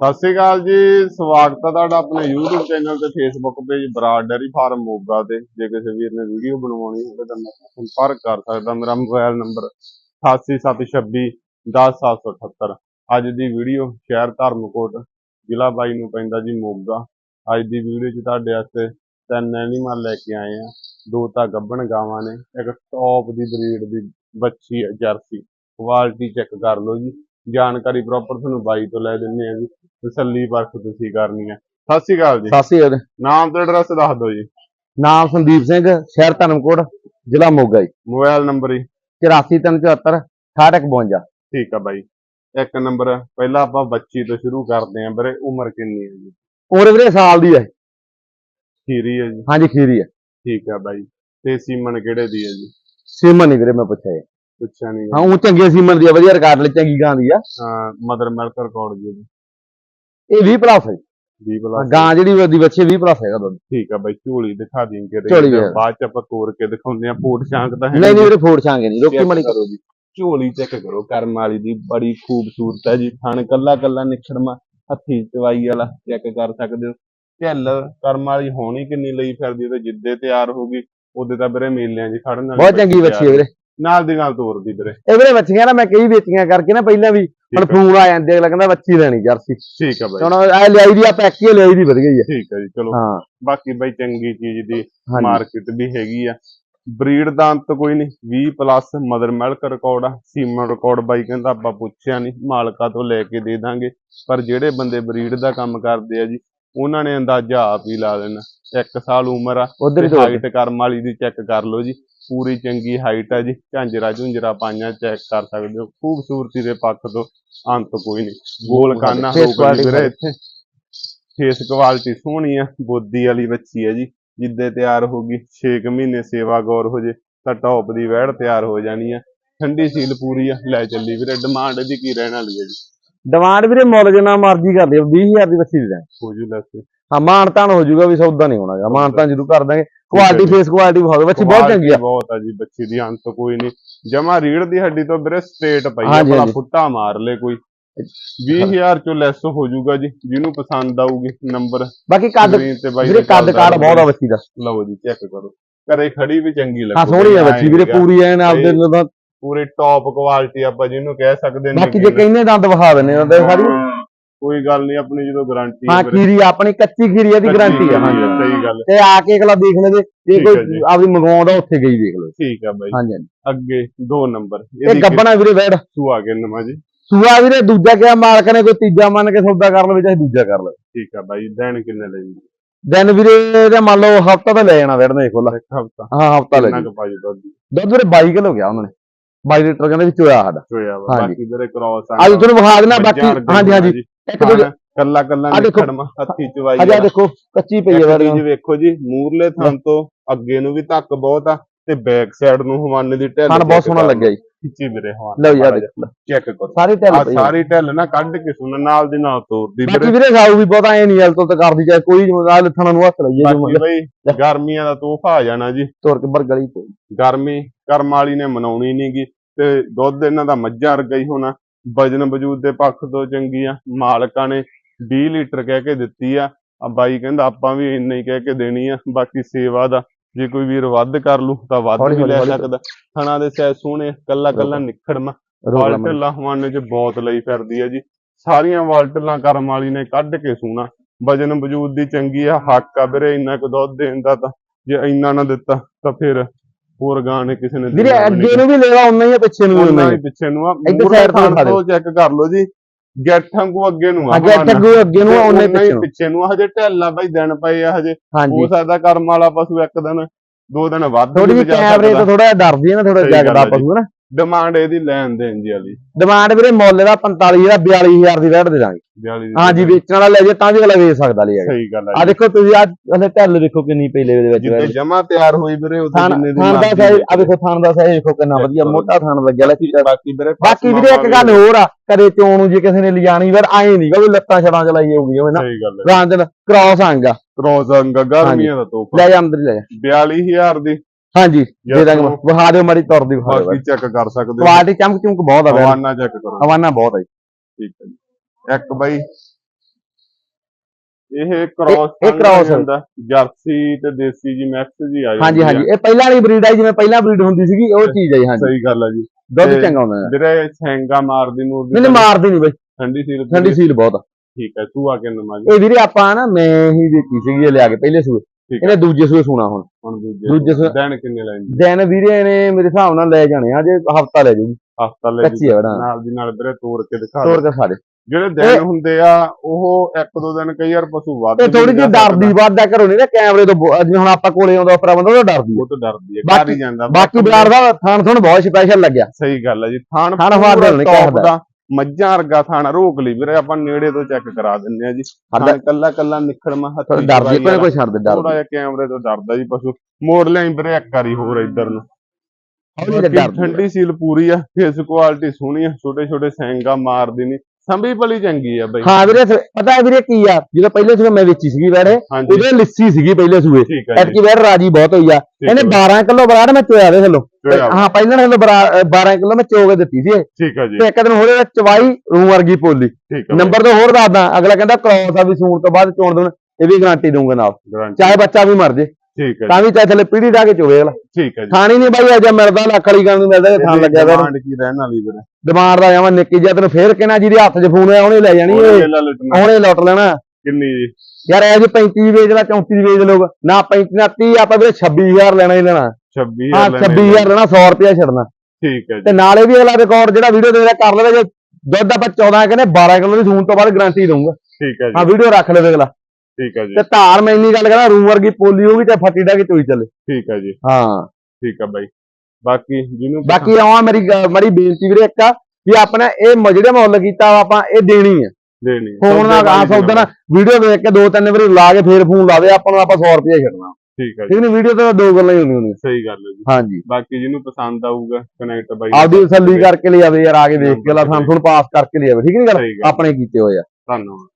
ਸਤਿ ਸ਼੍ਰੀ ਅਕਾਲ ਜੀ, ਸਵਾਗਤ ਹੈ ਤੁਹਾਡਾ ਆਪਣੇ YouTube ਚੈਨਲ ਤੇ Facebook page Brar dairy farm Moga ਤੇ। ਜੇ ਕਿਸੇ ਵੀਰ ਨੇ ਵੀਡੀਓ ਬਣਵਾਉਣੀ ਹੋਵੇ ਤਾਂ ਮੈਂ ਸੰਪਰਕ ਕਰ ਸਕਦਾ। ਮੇਰਾ ਮੋਬਾਈਲ ਨੰਬਰ 8876 10778 ਅੱਜ ਦੀ ਵੀਡੀਓ ਸ਼ਹਿਰ ਧਰਮਕੋਟ, ਜ਼ਿਲ੍ਹਾ ਬਾਈ ਨੂੰ ਪੈਂਦਾ ਜੀ ਮੋਗਾ। ਅੱਜ ਦੀ ਵੀਡੀਓ 'ਚ ਤੁਹਾਡੇ ਵਾਸਤੇ ਤਿੰਨ ਐਨੀਮਲ ਲੈ ਕੇ ਆਏ ਆ। ਦੋ ਤਾਂ ਗੱਭਣ ਗਾਵਾਂ ਨੇ, ਇੱਕ ਟੌਪ ਦੀ ਬਰੀਡ ਦੀ ਬੱਚੀ ਜਰਸੀ। ਕੁਆਲਿਟੀ ਚੈੱਕ ਕਰ ਲਓ ਜੀ। ਜਾਣਕਾਰੀ ਪ੍ਰੋਪਰ ਤੁਹਾਨੂੰ ਬਾਈ ਤੋਂ ਲੈ ਦਿੰਨੇ ਆ ਜੀ। ਤਸੱਲੀ ਪਰਖ ਤੁਸੀਂ ਕਰਨੀ ਹੈ ਸਤਿ ਸ਼੍ਰੀ ਅਕਾਲ ਜੀ। ਸਤਿ ਸ੍ਰੀ ਅਕਾਲ। ਨਾਮ ਤੇ ਐਡਰੈਸ ਦੱਸ ਦਿਓ ਜੀ। ਨਾਮ ਸੰਦੀਪ ਸਿੰਘ ਸ਼ਹਿਰ ਧਰਮਕੋਟ ਜ਼ਿਲ੍ਹਾ ਮੋਗਾ ਜੀ। ਮੋਬਾਈਲ ਨੰਬਰ 8474 6852 ਠੀਕ ਆ ਬਾਈ। ਇੱਕ ਨੰਬਰ ਪਹਿਲਾਂ ਆਪਾਂ ਬੱਚੀ ਤੋਂ ਸ਼ੁਰੂ ਕਰਦੇ ਆਂ ਵੀਰੇ ਉਮਰ ਕਿੰਨੀ ਹੈ ਜੀ? ਉਮਰ ਵੀਰੇ ਸਾਲ ਦੀ ਹੈ ਖੀਰੀ ਹੈ ਜੀ। ਹਾਂਜੀ ਖੀਰੀ ਹੈ ਠੀਕ ਆ ਬਾਈ। ਤੇ ਸੀਮਨ ਕਿਹੜੇ ਦੀ ਹੈ ਜੀ? ਸੀਮਨ ਨਹੀਂ ਵੀਰੇ ਮੈਂ ਪੁੱਛਿਆ ਜੀ। ਪੁੱਛਿਆ ਨਹੀਂ ਹਾਂ ਉਹ ਚੰਗੇ ਸੀਮਨ ਦੀ ਆ ਵਧੀਆ ਰਿਕਾਰਡ ਲਈ ਚੰਗੀ ਗਾਂ ਦੀ ਆ। ਹਾਂ ਮਦਰ ਮਿਲਕ ਰਿਕਾਰਡ ਜੀ। ਇਹ 20 ਪਲੱਸ ਹੈ। 20 ਪਲੱਸ ਗਾਂ ਜਿਹੜੀ ਉਹਦੀ ਬੱਚੇ 20 ਪਲੱਸ ਹੈਗਾ ਦੁੱਧ ਠੀਕ ਆ ਬਾਈ ਝੋਲੀ ਦਿਖਾ ਦੇਂ ਕਿ ਝੋਲੀ ਹੈ। ਬਾਅਦ ਚ ਆਪਾਂ ਤੋੜ ਕੇ ਦਿਖਾਉਂਦੇ ਆਂ ਪੋਟ ਸ਼ਾਂਕ ਤਾਂ ਹੈ ਨਹੀਂ ਨਹੀਂ। ਵੀਰੇ ਫੋੜ ਛਾਂਗੇ ਨਹੀਂ। ਰੋਕੀ ਮਣੀ ਕਰੋ ਜੀ। ਝੋਲੀ ਚੈੱਕ ਕਰੋ ਕਰਮ ਵਾਲੀ ਦੀ ਬੜੀ ਖੂਬਸੂਰਤ ਹੈ ਜੀ। ਥਣ ਕੱਲਾ ਕੱਲਾ ਨਿਖੜਮਾ ਹੱਥੀ ਚਵਾਈ ਵਾਲਾ ਚੈੱਕ ਕਰ ਸਕਦੇ ਹੋ। ਝੱਲ ਕਰਮ ਵਾਲੀ ਹੋਣੀ ਕਿੰਨੀ ਲਈ ਫਿਰਦੀ ਤੇ ਜਿੱਦੇ ਤਿਆਰ ਹੋਗੀ ਉਹਦੇ ਤਾਂ ਵੀਰੇ ਮੇਲਿਆਂ 'ਚ ਖੜਨ ਵਾਲੀ ਬਹੁਤ ਚੰਗੀ ਬੱਚੀ ਬੱਚੀ ਹੈ ਵੀਰੇ। ਨਾਲ ਦੀ ਨਾਲ ਤੋਰਦੀ ਵੀਰੇ। ਇਹ ਵੀਰੇ ਬੱਚੀਆਂ ਨਾ ਮੈਂ ਕਈ ਵੇਚੀਆਂ ਕਰਕੇ ਨਾ ਪਹਿਲਾਂ ਵੀ ਹੁਣ ਆ। ਫੋਨ ਆ ਜਾਂਦੇ ਅਗਲਾ ਕਹਿੰਦਾ ਬੱਚੀ ਲੈਣੀ ਜਰਸੀ। ਠੀਕ ਆ ਬਾਈ। ਹੁਣ ਇਹ ਲਿਆਈ ਦੀ ਆ ਪੈਕੀ ਲਿਆਈ ਦੀ ਵਧੀਆ ਹੀ ਹੈ ਠੀਕ ਆ ਜੀ ਚਲੋ। ਹਾਂ। ਬਾਕੀ ਬਾਈ ਚੰਗੀ ਚੀਜ਼ ਦੀ ਮਾਰਕੀਟ ਵੀ ਹੈਗੀ ਆ। ਬਰੀਡ ਦਾ ਅੰਤ ਕੋਈ ਨਹੀਂ 20 ਪਲੱਸ ਮਦਰ ਮਿਲਕ ਰਿਕਾਰਡ ਆ ਸੀਮਨ ਰਿਕਾਰਡ ਬਾਈ ਕਹਿੰਦਾ ਆਪਾਂ ਪੁੱਛਿਆ ਨਹੀਂ ਮਾਲਕਾਂ ਤੋਂ ਲੈ ਕੇ ਦੇ ਦਾਂਗੇ। ਪਰ ਜਿਹੜੇ ਬੰਦੇ ਬਰੀਡ ਦਾ ਕੰਮ ਕਰਦੇ ਆ ਜੀ ਉਹਨਾਂ ਨੇ ਅੰਦਾਜ਼ਾ ਆਪ ਹੀ ਲਾ ਲੈਣਾ ਇੱਕ ਸਾਲ ਉਮਰ ਆ ਉਧਰ ਹੀ ਹਾਈਟ ਕਰਮ ਵਾਲੀ ਦੀ ਚੈੱਕ ਕਰ ਲਓ ਜੀ। ਪੂਰੀ ਚੰਗੀ ਹਾਈਟ ਆ ਜੀ। ਝਾਂਜਰਾ ਝੁੰਜਰਾ ਪਾਈਆਂ ਚੈੱਕ ਕਰ ਸਕਦੇ ਹੋ। ਖੂਬਸੂਰਤੀ ਦੇ ਪੱਖ ਤੋਂ ਅੰਤ ਕੋਈ ਨਹੀਂ। ਗੋਲ ਕਾਨਾ ਹੋਊਗਾ ਵੀਰੇ। ਇੱਥੇ। ਫੇਸ ਕੁਆਲਿਟੀ ਸੋਹਣੀ ਆ ਬੋਦੀ ਵਾਲੀ ਬੱਚੀ ਹੈ ਜੀ। ਜਿੱਦੇ ਤਿਆਰ ਹੋਗੀ 6 ਮਹੀਨੇ ਸੇਵਾ ਗੌਰ ਹੋ ਜੇ ਤਾਂ ਟੌਪ ਦੀ ਵਹਿੜ ਤਿਆਰ ਹੋ ਜਾਣੀ ਆ। ਠੰਡੀ ਸੀਲ ਪੂਰੀ ਆ। ਲੈ ਚੱਲੀ ਵੀਰੇ ਡਿਮਾਂਡ ਦੀ ਕੀ ਰਹਿਣ ਵਾਲੀ ਹੈ ਜੀ। ਡਿਮਾਂਡ ਵੀਰੇ ਮੁੱਲ ਜਿੰਨਾ ਮਰਜ਼ੀ ਕਰ ਲਿਓ 20000 ਦੀ ਬੱਚੀ ਦੇ ਦਾਂਗੇ ਹੋ ਜੂ ਲੈਸ ਹਾਂ ਮਾਨਤਾਨ ਹੋ ਜਾਊਗਾ ਵੀ ਸੌਦਾ ਨਹੀਂ ਹੋਣਾਗਾ ਮਾਨਤਾਨ ਜ਼ਰੂਰ ਕਰ ਦਾਂਗੇ ਕੁਆਲਿਟੀ ਫੇਸ ਕੁਆਲਿਟੀ ਬਹੁਤ ਬੱਚੀ ਬਹੁਤ ਚੰਗੀ ਆ। ਬਹੁਤ ਆ ਜੀ ਬੱਚੀ ਦੀ ਅੰਤ ਕੋਈ ਨਹੀਂ। ਜਮਾ ਰੀੜ ਦੀ ਹੱਡੀ ਤੋਂ ਵੀਰੇ ਸਟ੍ਰੇਟ ਪਈ ਆ ਭਲਾ। ਫੁੱਟਾ ਮਾਰ ਲੇ ਕੋਈ। 20000 ਚੋਂ ਲੈਸ ਹੋ ਜਾਊਗਾ ਜੀ ਜਿਹਨੂੰ ਪਸੰਦ ਆਊਗੀ ਨੰਬਰ ਬਾਕੀ ਕੱਦ ਵੀਰੇ ਦਾ ਕੱਦ ਕਾੜ ਬਹੁਤ ਆ ਬੱਚੀ ਦਾ। ਲਓ ਜੀ ਚੈੱਕ ਕਰੋ। ਘਰੇ ਖੜੀ ਵੀ ਚੰਗੀ ਲੱਗੂ। ਹਾਂ ਸੋਹਣੀ ਆ ਬੱਚੀ ਵੀਰੇ ਪੂਰੀ ਐਨ ਆਪਦੇ ਪੂਰੀ ਟੌਪ ਕੁਆਲਿਟੀ ਆਪਾਂ ਜਿਹਨੂੰ ਕਹਿ ਸਕਦੇ ਨੇ ਬਾਕੀ ਜੇ ਕਹਿੰਦੇ ਦੰਦ ਵਿਖਾ ਦਿੰਨੇ ਉਹਨਾਂ ਦੇ ਸਾਰੀ? ਕੋਈ ਗੱਲ ਨਹੀਂ ਆਪਣੀ ਜਦੋਂ ਗਾਰੰਟੀ ਹਾਂ ਖੀਰੀ ਆਪਣੀ ਕੱਚੀ ਖੀਰੀ ਦੀ ਗਾਰੰਟੀ ਆ ਹਾਂਜੀ। ਸਹੀ ਗੱਲ ਹੈ। ਤੇ ਆ ਕੇ ਅਗਲਾ ਦੇਖ ਲਵੇ ਜੇ ਕੋਈ ਜੀ। ਆਪਦੀ ਮੰਗਵਾਉਂਦਾ ਉੱਥੇ ਗਈ ਦੇਖ ਲਵੇ ਠੀਕ ਆ ਬਾਈ। ਹਾਂਜੀ ਅੱਗੇ ਦੋ ਨੰਬਰ। ਇਹ ਗੱਬਣਾ ਵੀਰੇ ਬੈਠ। ਸੂਆ ਕੇ ਨਵਾਂ ਜੀ। ਸੂਆ ਵੀਰੇ ਦੂਜਾ ਕਿਹਾ ਮਾਲਕ ਨੇ ਕੋਈ ਤੀਜਾ ਮੰਨ ਕੇ ਸੌਦਾ ਕਰ ਲਵੇ ਚਾਹੇ ਦੂਜਾ ਕਰ ਲਵੇ। ਠੀਕ ਆ ਬਾਈ ਦੇਣ ਕਿੰਨੇ ਲਈ ਦਿਨ ਵੀਰੇ ਇਹਦਾ ਮੰਨ ਲਓ ਹਫਤਾ ਤਾਂ ਲੈ ਜਾਣਾ ਵੜਨੇ ਖੋਲਾ ਇੱਕ ਹਫਤਾ। ਹਾਂ ਹਫਤਾ ਲੈ ਜੀ ਦੁੱਧ? ਦੁੱਧ ਵੀਰੇ 22 ਕਿਲੋ ਗਿਆ ਉਹਨਾਂ ਨੇ। 22 ਲੀਟਰ ਕਹਿੰਦੇ ਵਿੱਚ ਹੋਇਆ ਸਾਡਾ। ਚੋਇਆ ਵਾ ਹਾਂਜੀ। ਬਾਕੀ ਵੀਰੇ ਕ੍ਰੋਸ ਅੱਜ ਤੁਹਾਨੂੰ ਵਿਖਾ ਦੇਣਾ ਬਾਕੀ ਹਾਂਜੀ ਹਾਂਜੀ। ਇੱਕ ਦੋ ਕੱਲਾ ਕੱਲਾ ਆਹ ਦੇਖੋ। ਨਿਖੜਮਾ ਹੱਥੀ ਚਵਾਈ ਅਜਾ ਦੇਖੋ ਕੱਚੀ ਪਈ ਹੈ ਇੱਕ ਵੜਨੇ ਚੀਜ਼ ਵੇਖੋ ਜੀ ਮੂਰਲੇ ਥਣ ਤੋਂ ਅੱਗੇ ਨੂੰ ਵੀ ਧੱਕ ਬਹੁਤ ਆ ਤੇ ਬੈਕ ਸਾਈਡ ਨੂੰ ਹਵਾਨੇ ਦੀ ਢਿੱਲ ਬਹੁਤ ਸੋਹਣਾ ਲੱਗਿਆ ਜੀ। ਖਿੱਚੀ ਵੀਰੇ ਹਵਾਨੇ ਲਓ ਯਾਰ ਚੈੱਕ ਕਰੋ। ਸਾਰੀ ਢਿੱਲ ਆ ਪਈ ਹੈ। ਸਾਰੀ ਢਿੱਲ ਨਾ ਕੱਢ ਕੇ ਸੁਣ ਨਾਲ ਦੀ ਨਾਲ ਤੋੜਦੀ ਬਾਕੀ ਵੀਰੇ ਵੀਰੇ ਸਾਊ ਵੀ ਬਹੁਤਾ ਐ ਨਹੀਂ ਹਲ ਤੋਂ ਤਾਂ ਕਰਦੀ ਚਾਹੇ ਕੋਈ ਨਾਲ ਥਣਾ ਨੂੰ ਹੱਥ ਲਈਏ ਜੋ ਬਾਕੀ ਬਈ ਗਰਮੀਆਂ ਦਾ ਤੋਹਫਾ ਆ ਜਾਣਾ ਜੀ। ਤੋਰ ਕੇ ਬਰ ਗਲੀ ਤੋਂ ਗਰਮੀ ਕਰਮ ਵਾਲੀ ਨੇ ਮਨਾਉਣੀ ਨਹੀਂਗੀ ਤੇ ਦੁੱਧ ਇਹਨਾਂ ਦਾ ਮੱਝਾਂ ਵਰਗਾ ਹੀ ਹੋਣਾ। ਵਜਨ ਵਜੂਦ ਦੇ ਪੱਖ ਤੋਂ ਚੰਗੀ ਆ ਮਾਲਕਾਂ ਨੇ 20 ਲੀਟਰ ਕਹਿ ਕੇ ਦਿੱਤੀ ਆ। ਆ ਬਾਈ ਕਹਿੰਦਾ ਆਪਾਂ ਵੀ ਇੰਨਾ ਹੀ ਕਹਿ ਕੇ ਦੇਣੀ ਆ ਬਾਕੀ ਸੇਵਾ ਦਾ ਜੇ ਕੋਈ ਵੀਰ ਵੱਧ ਕਰ ਲੂ ਤਾਂ ਵੱਧ ਵੀ ਲੈ ਸਕਦਾ। ਥਣਾ ਦੇ ਸੈ ਸੋਹਣੇ ਕੱਲਾ ਕੱਲਾ ਨਿਖੜਮਾ ਰੋਕ ਲਾ ਵਾਲਟਲਾਂ ਹਵਾਨੇ 'ਚ ਬਹੁਤ ਲਈ ਫਿਰਦੀ ਆ ਜੀ। ਸਾਰੀਆਂ ਵਾਲਟਲਾਂ ਕਰਮ ਵਾਲੀ ਨੇ ਕੱਢ ਕੇ ਸੂਣਾ। ਵਜਨ ਵਜੂਦ ਦੀ ਚੰਗੀ ਆ ਹੱਕ ਆ ਵੀਰੇ ਇੰਨਾ ਕੁ ਦੁੱਧ ਦੇਣ ਦਾ ਤਾਂ। ਜੇ ਇੰਨਾ ਨਾ ਦਿੱਤਾ ਤਾਂ ਫਿਰ ਹੋਰ ਗਾਂ ਨੇ ਕਿਸੇ ਨੇ ਵੀਰੇ ਅੱਗੇ ਨੂੰ ਵੀ ਲੈਵਾ ਉਨਾ ਹੀ ਆ ਪਿੱਛੇ ਨੂੰ ਵੀ ਉਨਾ ਹੀ ਹੀ ਪਿੱਛੇ ਨੂੰ ਆ। ਦਿਖਾ ਦਿਓ। ਤੋਂ ਚੈੱਕ ਕਰ ਲਓ ਜੀ। ਗੱਠਾਂ ਕੋ ਅੱਗੇ ਨੂੰ ਆ ਅੱਗੇ ਹਵਾਨਾ। ਅੱਗੇ ਨੂੰ ਉਨਾ ਪਿੱਛੇ ਨੂੰ। ਪਿੱਛੇ ਨੂੰ ਹਜੇ ਢਿੱਲਾ ਭਾਈ ਦਿਨ ਪਏ ਆ ਹਜੇ। ਹੋ ਸਕਦਾ ਕਰਮ ਵਾਲਾ ਪਸ਼ੂ ਇੱਕ ਦਿਨ ਦੋ ਦਿਨ ਵੱਧ ਥੋੜੀ ਜਿਹੀ ਕੈਮਰੇ ਤੋਂ ਥੋੜਾ ਜਿਹਾ ਡਰਦੀ ਹੈ ਨਾ ਥੋੜਾ ਜਗਦਾ। ਪਸ਼ੂ ਹੈ ਨਾ? ਡਿਮਾਂਡ ਇਹਦੀ ਲੈਣ ਦੇਣ ਦੀ ਵਾਲੀ। ਡਿਮਾਂਡ ਵੀਰੇ ਮੁੱਲ ਦਾ 45 ਦਾ 42000 ਦੀ ਰੇਟ ਦੇ ਦਾਂਗੇ। 42 ਦੀ ਹਾਂਜੀ ਵੇਚਣ ਵਾਲਾ ਲੈ ਜੇ ਤਾਂ ਵੀ ਅਗਲਾ ਵੇਚ ਸਕਦਾ ਲੈ ਸਹੀ ਗੱਲ ਆ ਆ ਦੇਖੋ ਤੁਸੀਂ ਆ ਹਲੇ ਢੱਲ ਦੇਖੋ ਕਿੰਨੀ ਪਈ ਦੇ ਵਿੱਚ ਜਿੱਦੇ ਜਮਾ ਤਿਆਰ ਹੋਈ ਵੀਰੇ ਥਾਨ ਜਿੰਨੇ ਦੀ ਥਾਨ ਦਾ ਵੇਚ ਆ ਦੇਖੋ ਥਾਨ ਦਾ ਸਾਈਜ਼ ਦੇਖੋ ਕਿੰਨਾ ਵਧੀਆ। ਮੋਟਾ ਥਾਨ ਲੱਗਿਆ ਲੈ ਬਾਕੀ ਵੀਰੇ ਬਾਕੀ ਵੀਰੇ ਇੱਕ ਗੱਲ ਹੋਰ ਆ ਕਦੇ ਚੋਣ ਨੂੰ ਜੇ ਕਿਸੇ ਨੇ ਲਿਜਾਣੀ ਫਿਰ ਆਏ ਨਹੀਂਗਾ ਵੀ ਲੱਤਾਂ ਛੜਾਂ ਚਲਾਈ ਹੋਊਗੀ ਉਹ ਨਾ? ਸਹੀ ਗੱਲ ਹੈ ਰਾਂਦਲ ਕ੍ਰਾਸ ਆਂਗਾ ਕ੍ਰੋਸ ਅੰਗ ਗਰਮੀਆਂ ਦਾ ਤੋਹਫਾ। ਲੈ ਜਾ ਅੰਦਰ ਲੈ ਜਾ। 42000 ਦੀ। ਹਾਂਜੀ ਦੇ ਦਾਂਗੇ ਵਿਖਾ ਦਿਓ ਮਾਰੀ ਤੁਰ ਦੀ ਵਿਖਾ ਦਿਓ ਬਾਕੀ ਚੈੱਕ ਕਰ ਸਕਦੇ ਹੋ। ਕੁਆਲਿਟੀ ਚਮਕ ਚੁਮਕ ਬਹੁਤ ਆ ਵੈਨ ਹਵਾਨਾ ਚੈੱਕ ਕਰੋ। ਹਵਾਨਾ ਬਹੁਤ ਆ ਜੀ। ਠੀਕ ਹੈ ਜੀ। ਇੱਕ ਬਾਈ। ਇਹ ਕ੍ਰਾਸ ਇਹ ਹੈ। ਹੁੰਦਾ ਜਰਸੀ ਤੇ ਦੇਸੀ ਜੀ ਮਿਕਸ ਜੀ ਆ ਹਾਂਜੀ ਹਾਂਜੀ ਆ। ਇਹ ਪਹਿਲਾਂ ਵਾਲੀ ਬਰੀਡ ਹੈ ਜਿਵੇਂ ਪਹਿਲਾਂ ਬਰੀਡ ਹੁੰਦੀ ਸੀਗੀ ਉਹ ਚੀਜ਼ ਜੀ, ਹਾਂਜੀ। ਸਹੀ ਗੱਲ ਆ ਜੀ। ਦੁੱਧ ਚੰਗਾ ਹੁੰਦਾ। ਹੈ ਵੀਰੇ ਸੈਂਗਾ ਮਾਰਦੀ ਨੂੰ ਨਹੀਂ ਮਾਰਦੀ ਨਹੀਂ ਬਈ। ਠੰਡੀ ਸੀਲ ਠੰਡੀ ਸੀਲ ਬਹੁਤ ਆ। ਠੀਕ ਹੈ ਤੂੰ ਆ ਕੇ ਨਮਾ ਜੀ। ਇਹ ਵੀਰੇ ਆਪਾਂ ਨਾ ਮੈਂ ਹੀ ਵੇਚੀ ਸੀਗੀ ਇਹ ਲਿਆ ਕੇ ਪਹਿਲੇ ਸੂਏ। ਇਹਨੇ ਦੂਜੇ ਸੂਏ ਸੁਣਾ ਹੁਣ। ਹੁਣ ਦੂਜੇ ਦੂਜੇ ਦਿਨ ਕਿੰਨੇ ਲੈਂਦੇ ਦਿਨ ਵੀਰੇ ਨੇ ਮੇਰੇ ਹਿਸਾਬ ਨਾਲ ਲੈ ਜਾਣੇ ਆ ਜੇ ਹਫਤਾ ਲੈ ਜੂਗੀ ਹਫਤਾ ਲੈ ਕੱਚੀ ਆ ਬੜਾ ਨਾਲ ਦੀ ਨਾਲ ਵੀਰੇ ਤੋੜ ਕੇ ਦਿਖਾ ਤੋੜ ਦੇ ਕੇ ਸਾਰੇ ਜਿਹੜੇ ਦਿਨ ਹੁੰਦੇ ਆ ਉਹ ਇੱਕ ਦੋ ਦਿਨ ਕਈ ਵਾਰ ਪਸ਼ੂ ਵੱਧ ਵੀ ਥੋੜੀ ਜਿਹੀ। ਡਰਦੀ ਵੱਧਦਾ ਘਰੋਂ ਨਹੀਂ ਨਾ ਕੈਮਰੇ ਤੋਂ ਜਿਵੇਂ ਹੁਣ ਆਪਾਂ ਕੋਲੇ ਆਉਂਦਾ ਉਪਰਾ ਬੰਦਾ ਉਹ ਡਰਦੀ ਆ। ਉਹ ਤਾਂ ਡਰਦੀ ਹੈ ਘਰ ਹੀ ਜਾਂਦਾ। ਬਾਕੀ ਬਰਾੜ ਦਾ ਥਾਣ ਥਣ ਬਹੁਤ ਸਪੈਸ਼ਲ ਲੱਗਿਆ। ਸਹੀ ਗੱਲ ਹੈ ਜੀ। ਥਾਣ ਥਣ ਫਾੜ top ਕਹਿਦਾ। ਮੱਝਾਂ ਵਰਗਾ ਥਾਣ ਰੋਕ ਲਈ ਵੀਰੇ ਆਪਾਂ ਨੇੜੇ ਤੋਂ ਚੈੱਕ ਕਰਾ ਦਿੰਨੇ ਆ ਜੀ। ਥਾਣ ਕੱਲਾ ਕੱਲਾ ਨਿਖੜਮਾ ਹੱਥੀ ਡਰਦੀ ਕੋਈ ਨਾ ਕੋਈ ਛੱਡ ਦੇ ਥੋੜਾ ਜਿਹਾ ਕੈਮਰੇ ਤੋਂ ਡਰਦਾ ਜੀ ਪਸ਼ੂ। ਮੋੜ ਲਿਆਈ ਵੀਰੇ ਇੱਕ ਵਾਰੀ ਹੋਰ ਇੱਧਰ ਨੂੰ। ਠੰਡੀ ਸੀਲ ਪੂਰੀ ਆ ਫੇਸ ਕੁਆਲਿਟੀ ਸੋਹਣੀ ਆ ਛੋਟੇ ਛੋਟੇ ਸੈਂਗਾ ਮਾਰਦੀ ਨਹੀਂ ਸੰਭੀ ਭਲੀ ਚੰਗੀ ਆ ਬਈ। ਹਾਂ ਵੀਰੇ ਪਤਾ ਹੈ ਵੀਰੇ ਕੀ ਆ? ਜਦੋਂ ਪਹਿਲੇ ਸੂਏ ਮੈਂ ਵੇਚੀ ਸੀਗੀ ਵੈੜੇ ਉਹਦੇ ਲਿੱਸੀ ਸੀਗੀ ਪਹਿਲੇ ਸੂਏ। ਐਤਕੀ ਵੈੜ ਰਾਜੀ ਬਹੁਤ ਹੋਈ ਆ। ਇਹਨੇ ਹੈ 12 ਕਿਲੋ ਬਰਾੜ ਮੈਂ ਚੋਇਆ ਦੇ ਥੱਲੋਂ। ਹਾਂ ਪਹਿਲਾਂ ਨੇ 12 ਕਿਲੋ ਮੈਂ ਚੋ ਕੇ ਦਿੱਤੀ ਸੀ। ਠੀਕ ਹੈ ਜੀ। ਤੇ ਇੱਕ ਦਿਨ ਹੋਰੇ ਚਵਾਈ ਰੂਮ ਵਰਗੀ ਪੋਲੀ। ਨੰਬਰ ਤੋਂ ਹੋਰ ਦੱਸਦਾ ਅਗਲਾ ਕਹਿੰਦਾ ਕ੍ਰੋਸ ਆ ਵੀ ਸੂਣ ਤੋਂ ਬਾਅਦ ਚੋਣ ਦੇਣ ਇਹ ਵੀ ਗਾਰੰਟੀ ਦਊਂਗਾ ਨਾਲ। ਚਾਹੇ ਬੱਚਾ ਵੀ ਮਰ ਜੇ। ਠੀਕ ਹੈ ਤਾਂ ਵੀ ਚਾਹੇ ਥੱਲੇ ਪੀੜੀ ਢਾ ਕੇ ਚੋਵੇ ਅਗਲਾ ਠੀਕ ਹੈ ਜੀ। ਖਾਣੀ ਨਹੀਂ ਬਾਈ ਅਜੇ ਮਿਲਦਾ ਲੱਖ ਵਾਲੀ ਗੱਲ ਨੂੰ ਮਿਲਦਾ ਜੇ ਥਾਂ ਲੱਗਿਆ ਫਿਰ ਡਿਮਾਂਡ ਕੀ ਰਹਿਣ ਵਾਲੀ ਵੀਰੇ? ਡਿਮਾਂਡ ਦਾ ਜਾਵਾਂ ਨਿੱਕੀ ਜਿਹਾ ਤੈਨੂੰ ਫੇਰ ਕਹਿਣਾ ਜਿਹਦੇ ਹੱਥ 'ਚ ਫੋਨ ਹੈ ਉਹਨੇ ਲੈ ਜਾਣੀ ਲੈ ਉਹਨੇ ਲੁੱਟ ਲੈਣਾ। ਕਿੰਨੀ ਜੀ? ਯਾਰ ਇਹ ਜੇ 35 ਵੇਚਦਾ 34 ਵੇਚ ਲੋਕ। ਨਾ 35 ਨਾ 30 ਆਪਾਂ ਵੀਰੇ 26000 ਲੈਣਾ ਹੀ ਲੈਣਾ। 26 ਹਾਂ 26000 ਲੈਣਾ 100 ਰੁਪਇਆ ਛੱਡਣਾ। ਠੀਕ ਹੈ ਜੀ। ਤੇ ਨਾਲੇ ਵੀ ਅਗਲਾ ਰਿਕਾਰਡ ਜਿਹੜਾ ਵੀਡੀਓ ਦੇ ਕਰ ਲਵੇ ਜੇ ਦੁੱਧ ਆਪਾਂ 14 ਕਹਿੰਦੇ 12 ਕਿਲੋ ਦੀ ਸੂਣ ਤੋਂ ਬਾਅਦ ਗਾਰੰਟੀ ਦਊਂਗਾ। ਠੀਕ ਹੈ ਹਾਂ ਜੀ ਵੀਡੀਓ ਰੱਖ ਲਵੇ ਅਗਲਾ। ਠੀਕ ਹੈ ਜੀ। ਤੇ ਧਾਰ ਮੈਂ ਇੰਨੀ ਗੱਲ ਕਰਾਂ ਰੂਮ ਵਰਗੀ ਪੋਲੀ ਹੋਊਗੀ ਤੇ ਫੱਟੀ ਡਾ ਕੇ ਚੋਈ ਚੱਲੇ। ਠੀਕ ਹੈ ਜੀ। ਹਾਂ। ਠੀਕ ਹੈ ਬਾਈ। ਬਾਕੀ ਜਿਹਨੂੰ ਬਾਕੀ ਆਵਾਂ ਮੇਰੀ ਮਾੜੀ ਬੇਨਤੀ ਵੀਰੇ ਇੱਕ ਆ ਵੀ ਆਪਣਾ ਇਹ ਮ- ਜਿਹੜੇ ਮੁੱਲ ਕੀਤਾ ਆਪਾਂ ਇਹ ਦੇਣੀ ਆ। ਦੇਣੀ ਫੋਨ ਨਾਲ ਆ ਸੌਦਾ ਨਾ ਵੀਡੀਓ ਦੇਖ ਕੇ ਦੋ ਤਿੰਨ ਵਾਰੀ ਲਾ ਕੇ ਫੇਰ ਫੋਨ ਲਾਵੇ ਆਪਾਂ ਨੂੰ ਆਪਾਂ 100 ਰੁਪਏ ਛੱਡਣਾ। ਠੀਕ ਹੈ ਜੀ। ਨਹੀਂ ਵੀਡੀਓ ਤੇ ਦੋ ਗੱਲਾਂ ਹੀ ਹੁੰਦੀਆਂ ਹੁੰਦੀਆਂ ਸਹੀ ਗੱਲ ਹੈ ਜੀ। ਹਾਂਜੀ। ਬਾਕੀ ਜਿਹਨੂੰ ਪਸੰਦ ਆਊਗਾ ਕਨੈਕਟ ਬਾਈ ਆਪਦੀ ਤਸੱਲੀ ਕਰਕੇ ਲਿਆਵੇ ਯਾਰ ਆ ਕੇ ਦੇਖ ਕੇ ਲਾ ਸਾਨੂੰ ਪਾਸ ਕਰਕੇ ਲਿਆਵੇ। ਠੀਕ ਨਹੀਂ ਗੱਲ? ਆਪਣੇ ਕੀਤੇ ਹੋਏ ਆ। ਧੰਨਵਾਦ।